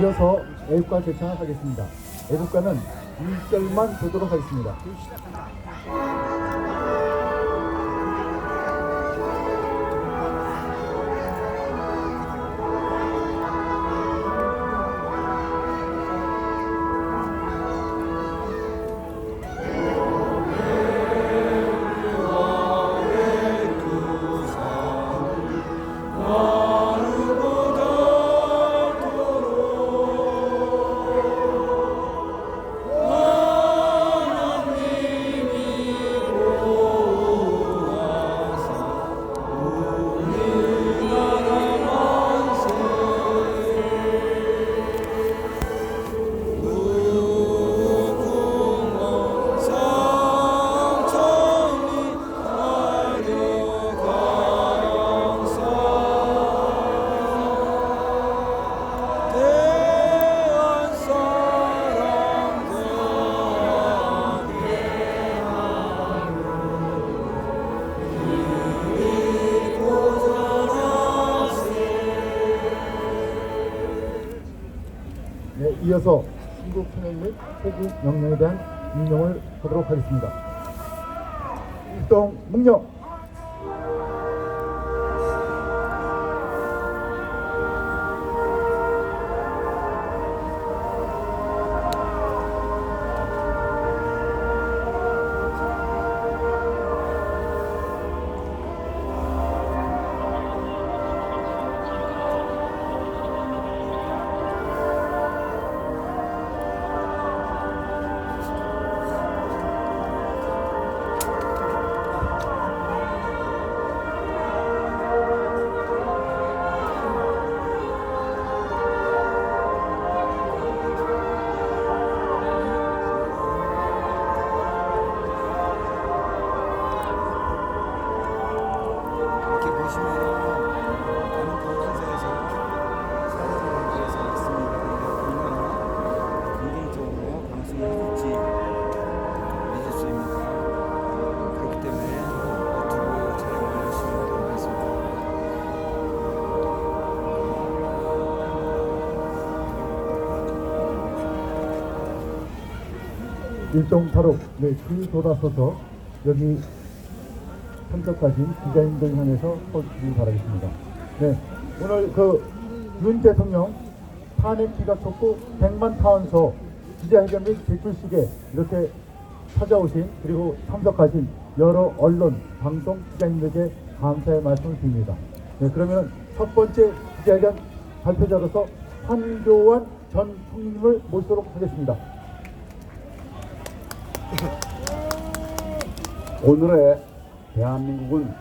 이어서 애국가 제창을 하겠습니다. 애국가는 1절만 보도록 하겠습니다. 이어서 신국 현행 및 세국 명령에 대한 임명을 하도록 하겠습니다. 일동 묵령 일동 바로 네, 줄 돌아서서 여기 참석하신 기자님들 향해서 서주시기 바라겠습니다. 네, 오늘 그 윤 대통령 탄핵 기각 촉구 100만 타원서 기자회견 및 제출식에 이렇게 찾아오신 그리고 참석하신 여러 언론, 방송 기자님들에게 감사의 말씀을 드립니다. 네, 그러면 첫 번째 기자회견 발표자로서 한교환 전 총리님을 모시도록 하겠습니다. 오늘의 대한민국은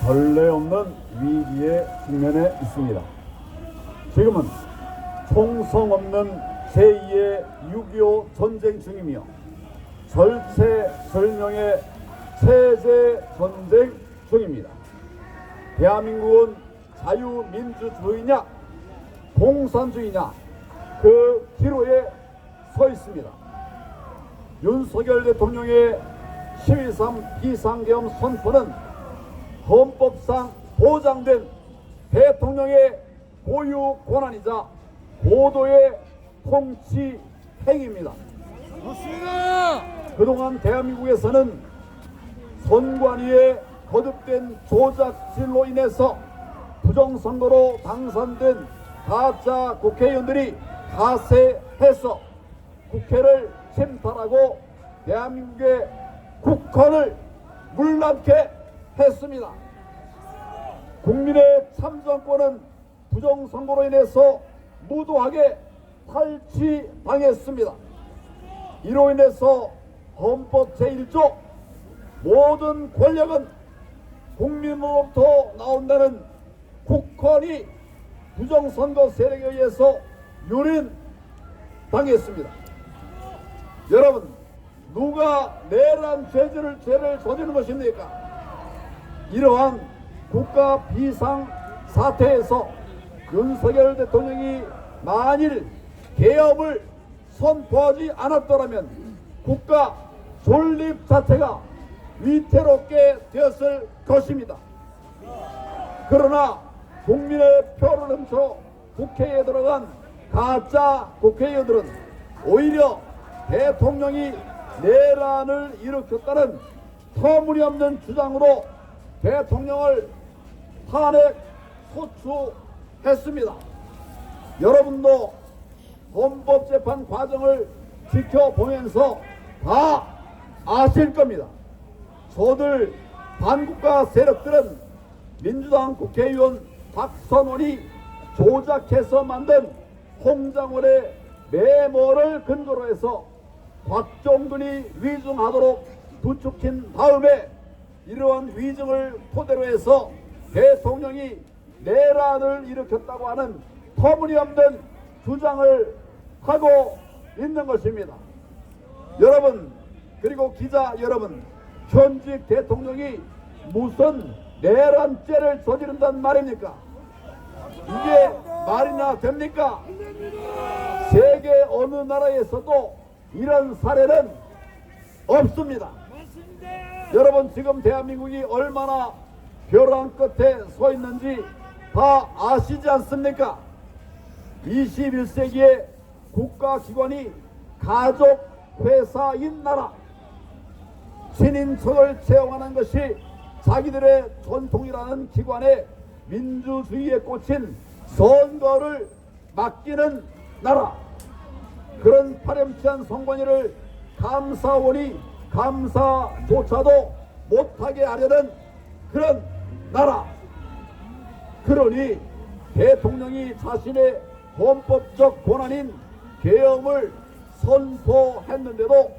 전례 없는 위기에 직면해 있습니다. 지금은 총성 없는 제2의 6.25 전쟁 중이며 절체절명의 체제 전쟁 중입니다. 대한민국은 자유민주주의냐 공산주의냐 그 기로에 서 있습니다. 윤석열 대통령의 12.3 비상계엄 선포는 헌법상 보장된 대통령의 고유 권한이자 고도의 통치 행위입니다. 그동안 대한민국에서는 선관위의 거듭된 조작질로 인해서 부정선거로 당선된 가짜 국회의원들이 가세해서 국회를 침탈하고 대한민국의 국헌을 물남게 했습니다. 국민의 참정권은 부정선거로 인해서 무도하게 탈취당했습니다. 이로 인해서 헌법 제1조 모든 권력은 국민으로부터 나온다는 국헌이 부정선거 세력에 의해서 유린당했습니다. 여러분 누가 내란 죄를 죄를 저지른 것입니까? 이러한 국가 비상 사태에서 윤석열 대통령이 만일 개업을 선포하지 않았더라면 국가 존립 자체가 위태롭게 되었을 것입니다. 그러나 국민의 표를 훔쳐 국회에 들어간 가짜 국회의원들은 오히려 대통령이 내란을 일으켰다는 터무니없는 주장으로 대통령을 탄핵 소추했습니다. 여러분도 헌법 재판 과정을 지켜보면서 다 아실 겁니다. 저들 반국가 세력들은 민주당 국회의원 박선원이 조작해서 만든 홍장원의 메모를 근거로 해서 곽종근이 위증하도록 부추긴 다음에 이러한 위증을 토대로 해서 대통령이 내란을 일으켰다고 하는 터무니없는 주장을 하고 있는 것입니다. 여러분 그리고 기자 여러분 현직 대통령이 무슨 내란죄를 저지른단 말입니까? 이게 말이나 됩니까? 세계 어느 나라에서도 이런 사례는 없습니다. 여러분 지금 대한민국이 얼마나 벼랑 끝에 서 있는지 다 아시지 않습니까? 21세기의 국가기관이 가족 회사인 나라 친인척을 채용하는 것이 자기들의 전통이라는 기관에 민주주의에 꽂힌 선거를 맡기는 나라 그런 파렴치한 선관위를 감사원이 감사조차도 못하게 하려는 그런 나라 그러니 대통령이 자신의 헌법적 권한인 계엄을 선포했는데도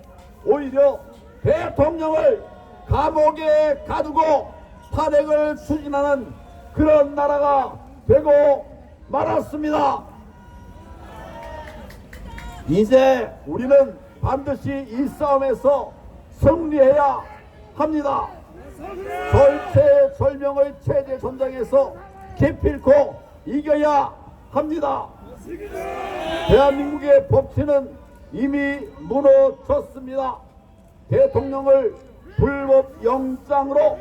오히려 대통령을 감옥에 가두고 탄핵을 추진하는 그런 나라가 되고 말았습니다. 이제 우리는 반드시 이 싸움에서 승리해야 합니다. 절체절명의 체제 전장에서 기필코 이겨야 합니다. 대한민국의 법치는 이미 무너졌습니다. 대통령을 불법 영장으로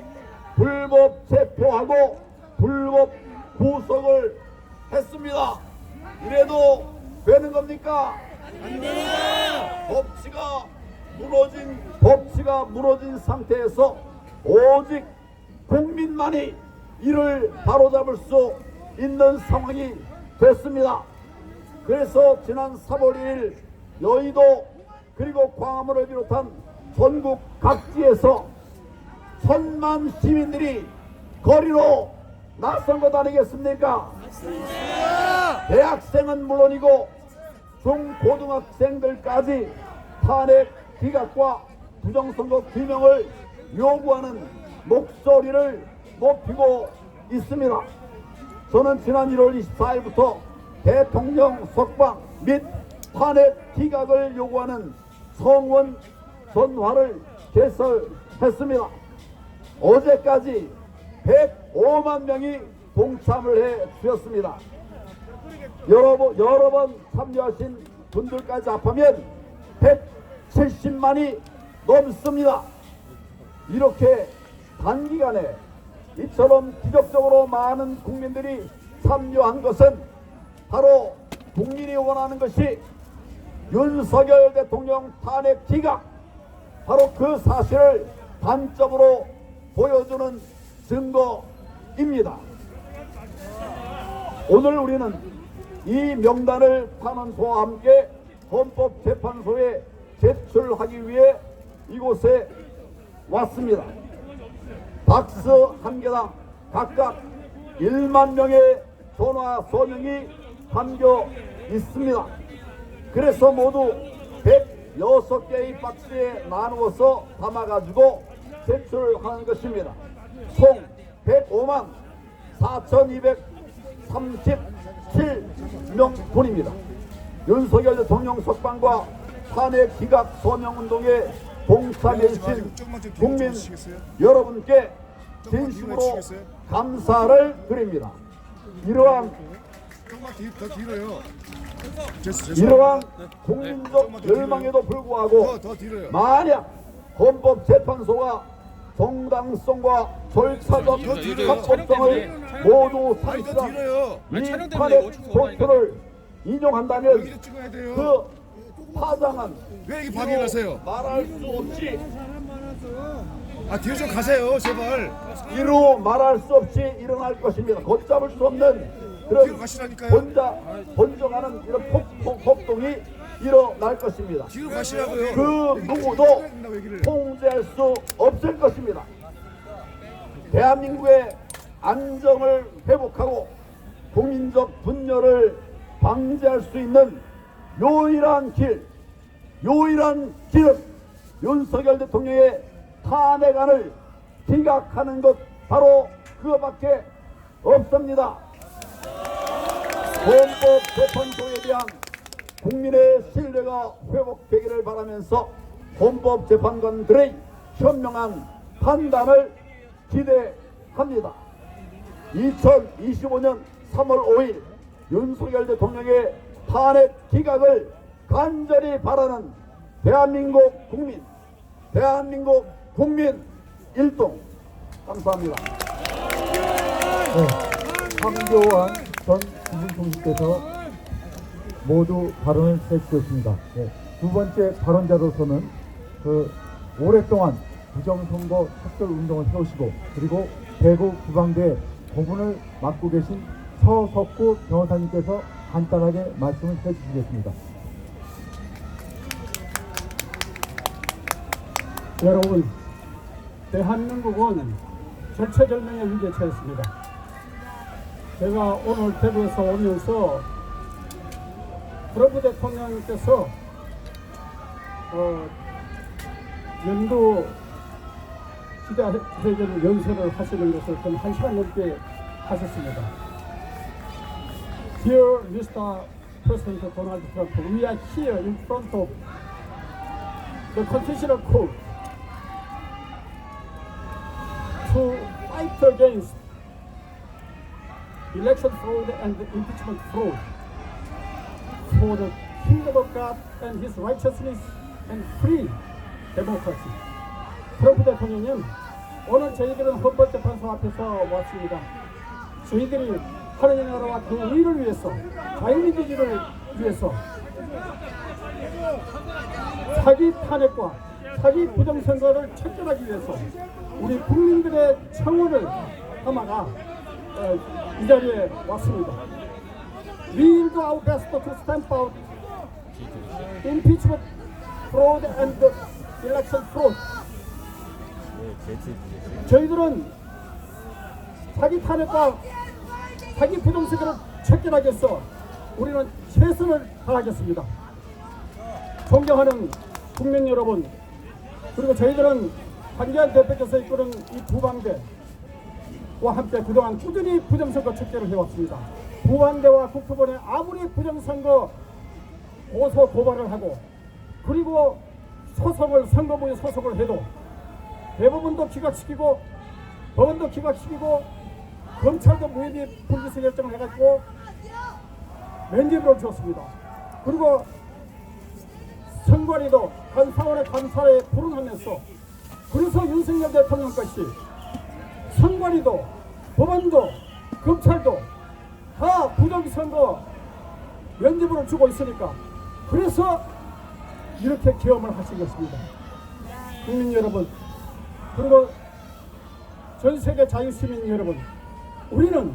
불법 체포하고 불법 구속을 했습니다. 이래도 되는 겁니까? 법치가 무너진 법치가 무너진 상태에서 오직 국민만이 이를 바로잡을 수 있는 상황이 됐습니다. 그래서 지난 3월 1일 여의도 그리고 광화문을 비롯한 전국 각지에서 천만 시민들이 거리로 나선 것 아니겠습니까? 대학생은 물론이고 중고등학생들까지 탄핵 기각과 부정선거 규명을 요구하는 목소리를 높이고 있습니다. 저는 지난 1월 24일부터 대통령 석방 및 탄핵 기각을 요구하는 성원 전화를 개설했습니다. 어제까지 105만 명이 동참을 해 주셨습니다. 여러 번, 여러 번 참여하신 분들까지 합하면 170만이 넘습니다. 이렇게 단기간에 이처럼 기적적으로 많은 국민들이 참여한 것은 바로 국민이 원하는 것이 윤석열 대통령 탄핵 기각 바로 그 사실을 단적으로 보여주는 증거입니다. 오늘 우리는 이 명단을 탄원서와 함께 헌법재판소에 제출하기 위해 이곳에 왔습니다. 박스 한 개당 각각 1만 명의 전화 서명이 담겨 있습니다. 그래서 모두 106개의 박스에 나누어서 담아가지고 제출하는 것입니다. 총 105만 4,237명 분입니다. 윤석열 대통령 석방과 탄핵 기각 서명운동에 동참해주신 국민 여러분께 진심으로 감사를 드립니다. 이러한. 이러한 국민적 열망에도 불구하고. 만약 헌법재판소가 정당성과 절차적. 합법성을 모두 상실한. 이 탄핵. 소추를 인용한다면. 그 파장은 왜 이렇게 방해를 하세요? 말할 수 없이 아 뒤로 좀 가세요, 제발. 이루 말할 수 없이 일어날 것입니다. 걷잡을 수 없는 그런. 번자 번져가는 이런 폭, 폭, 폭동이 일어날 것입니다. 뒤로 가시라고요. 그 누구도. 통제할 수 없을 것입니다. 대한민국의 안정을 회복하고 국민적 분열을 방지할 수 있는 유일한 길, 유일한 길은 윤석열 대통령의 탄핵안을 기각하는 것 바로 그것밖에 없습니다. 헌법 재판소에 대한 국민의 신뢰가 회복되기를 바라면서 헌법재판관들의 현명한 판단을 기대합니다. 2025년 3월 5일 윤석열 대통령의 탄핵 기각을 간절히 바라는 대한민국 국민, 대한민국 국민 일동 감사합니다. 네, 황교안 전 기준총리께서 모두 발언을 해주셨습니다. 네, 두 번째 발언자로서는 그 오랫동안 부정선거 척결 운동을 해오시고 그리고 대구 구방대 고문을 맡고 계신 서석구 변호사님께서 간단하게 말씀을 해주시겠습니다. 여러분, 대한민국은 절체절명의 위기에 처했습니다. 제가 오늘 대구에서 오면서 트럼프 대통령께서 어, 연도 기자회견 연설을 하시는 것을 좀한 시간 넘게 하셨습니다. Dear Mr. President Donald Trump, we are here in front of the Constitutional Court to fight against election fraud and impeachment fraud for the kingdom of God and his righteousness and free democracy. 트럼프 대통령님, 오늘 저희들은 헌법재판소 앞에서 왔습니다. 저희들이 하나님 나라와 그 의를 위해서, 자유민주주의를 위해서 사기 탄핵과 사기 부정선거를 척결하기 위해서 우리 국민들의 청원을 담아가 어, 이 자리에 왔습니다. Will do our to stamp out impeachment, fraud and election fraud. 저희들은 사기 탄핵과 부정선거를 척결하기 위해서 우리는 최선을 다하겠습니다. 존경하는 국민 여러분, 그리고 저희들은 한기환 대표께서 이끄는 이 부방대와 함께 그동안 꾸준히 부정선거 척결을 해왔습니다. 부방대와 국토본에 아무리 부정선거 고소 고발을 하고 그리고 소송을 선거부에 소송을 해도 대법원도 기각시키고 법원도 기각시키고 검찰도 무혐의 불기소 결정을 해가지고 면죄부를 줬습니다. 그리고 선관위도 감사원의 감사에 불응하면서 그래서 윤석열 대통령 것이 선관위도 법원도 검찰도 다 부정선거 면죄부를 주고 있으니까 그래서 이렇게 계엄을 하신 것입니다. 국민 여러분 그리고 전 세계 자유시민 여러분 우리는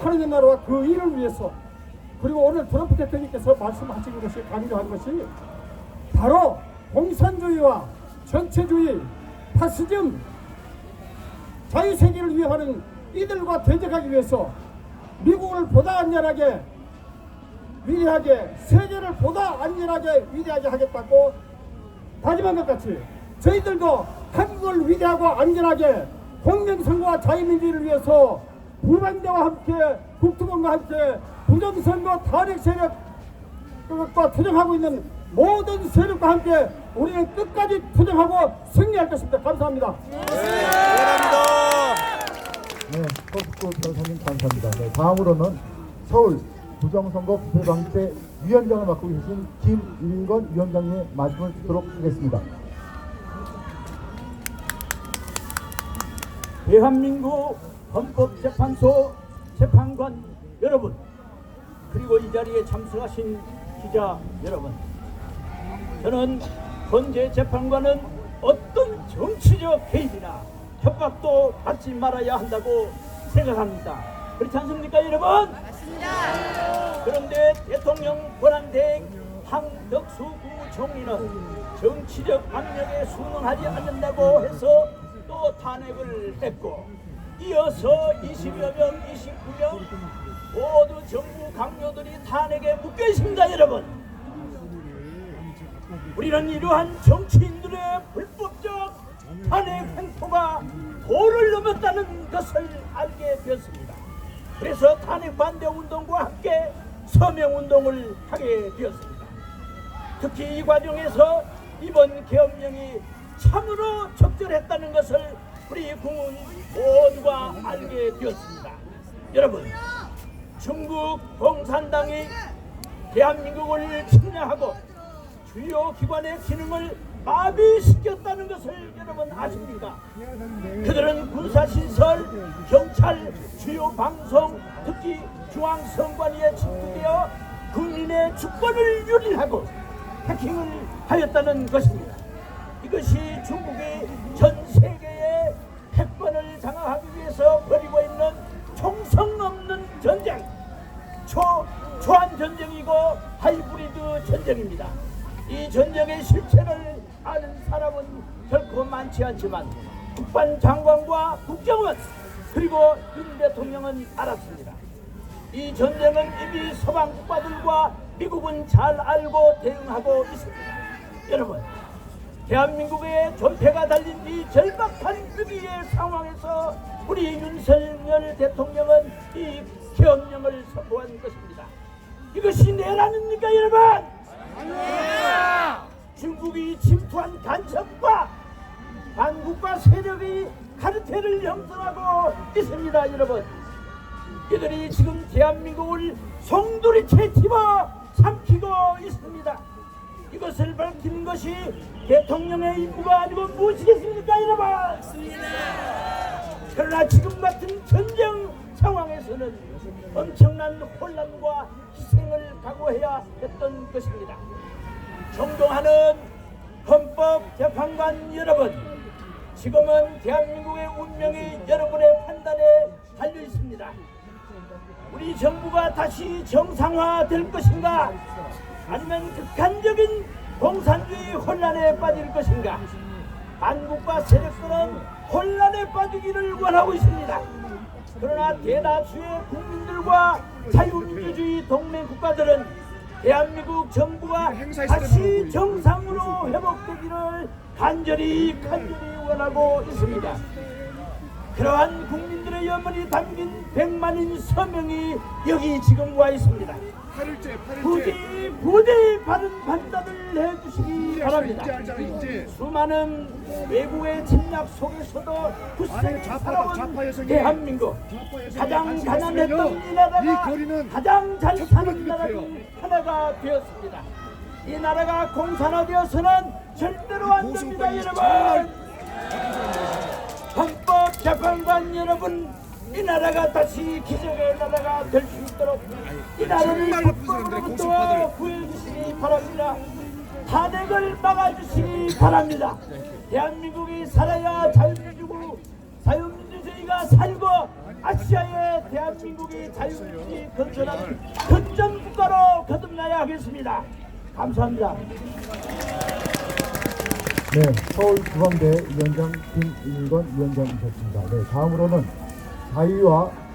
하나님 나라와 그 일을 위해서 그리고 오늘 트럼프 대통령께서 말씀하신 것이 강조한 것이 바로 공산주의와 전체주의, 파시즘, 자유세계를 위하는 이들과 대적하기 위해서 미국을 보다 안전하게 위대하게 세계를 보다 안전하게 위대하게 하겠다고 다짐한 것 같이 저희들도 한국을 위대하고 안전하게 공명선거와 자유민주를 위해서 불반대와 함께 국토본과 함께 부정선거 탄핵 세력과 투쟁하고 있는 모든 세력과 함께 우리는 끝까지 투쟁하고 승리할 것입니다. 감사합니다. 네, 서석구 변호사님 감사합니다. 네, 다음으로는 서울 부정선거 부패방지 위원장을 맡고 계신 김인건 위원장님의 말씀을 듣도록 하겠습니다. 대한민국 헌법재판소 재판관 여러분, 그리고 이 자리에 참석하신 기자 여러분, 저는 헌재 재판관은 어떤 정치적 개입이나 협박도 받지 말아야 한다고 생각합니다. 그렇지 않습니까, 여러분? 맞습니다. 그런데 대통령 권한대행 황덕수 국무총리는 정치적 압력에 순응하지 않는다고 해서 또 탄핵을 했고 이어서 20여 명, 29명 모두 정부 강요들이 탄핵에 묶여 있습니다, 여러분. 우리는 이러한 정치인들의 불법 적 탄핵 행포가 도를 넘었다는 것을 알게 되었습니다. 그래서 탄핵 반대 운동과 함께 서명 운동을 하게 되었습니다. 특히 이 과정에서 이번 계엄령이 참으로 적절했다는 것을 우리 국민 모두가 알게 되었습니다. 여러분, 중국共产당이 대한민국을 침략하고 주요 기관의 기능을 마비시켰다는 것을 여러분 아십니까? 그들은 군사시설, 경찰, 주요 방송, 특히 중앙선관위에 집중되어 국민의 주권을 유린하고 해킹을 하였다는 것입니다. 이것이 중국이 전 세계의 패권을 장악하기 위해서 벌이고 있는 총성 없는 전쟁, 초, 초안 전쟁이고 하이브리드 전쟁입니다. 이 전쟁의 실체를 아는 사람은 결코 많지 않지만 국방 장관과 국정원 그리고 윤 대통령은 알았습니다. 이 전쟁은 이미 서방 국가들과 미국은 잘 알고 대응하고 있습니다. 여러분, 대한민국의 존폐가 달린 이 절박한 위기의 상황에서 우리 윤석열 대통령은 이 계엄령을 선포한 것입니다. 이것이 내라는 니까 여러분? 중국이 침투한 간첩과 반국가 세력이 카르텔을 형성하고 있습니다, 여러분. 이들이 지금 대한민국을 송두리째 집어 삼키고 있습니다. 이것을 밝히는 것이 대통령의 임무가 아니고 무엇이겠습니까, 여러분? 그러나 지금 같은 전쟁 상황에서는 엄청난 혼란과 희생을 각오해야 했던 것입니다. 존경하는 헌법재판관 여러분, 지금은 대한민국의 운명이 여러분의 판단에 달려 있습니다. 우리 정부가 다시 정상화될 것인가? 아니면 극한적인 공산주의 혼란에 빠질 것인가? 한국과 세력들은 혼란에 빠지기를 원하고 있습니다. 그러나 대다수의 국민들과 자유민주주의 동맹 국가들은 대한민국 정부가 다시 정상으로 회복되기를 간절히 간절히 원하고 있습니다. 그러한 국민들의 염원이 담긴 백만인 서명이 여기 지금 와 있습니다. 8일째 8일째 부디 부디 바른 판단을 해주시기 바랍니다. 인제 알잖아 인제 수많은 외국의 침략 속에서도 굳세게 아니, 좌파다, 살아온 좌파 여성이. 대한민국 좌파 여성이 가장 관심 가난했던. 이 나라가 이 거리는 가장 잘 사는 나라 중 비롯해요. 하나가 되었습니다. 이 나라가 공산화되어서는 절대로 안 됩니다, 여러분. 헌법 재판관 여러분, 이 나라가 다시 기적의 나라가 될 수 있도록 이 나라를 고소파들. 구해주시기 바랍니다. 탄핵을 막아주시기 바랍니다. 대한민국이 살아야 자유민주고 자유민주주의가 살고 아시아의 대한민국이 자유민주주의 건설한 거점 국가로 거듭나야 하겠습니다. 감사합니다. 네, 서울중앙대 위원장 김일건 위원장이셨습니다. 네, 다음으로는 자유와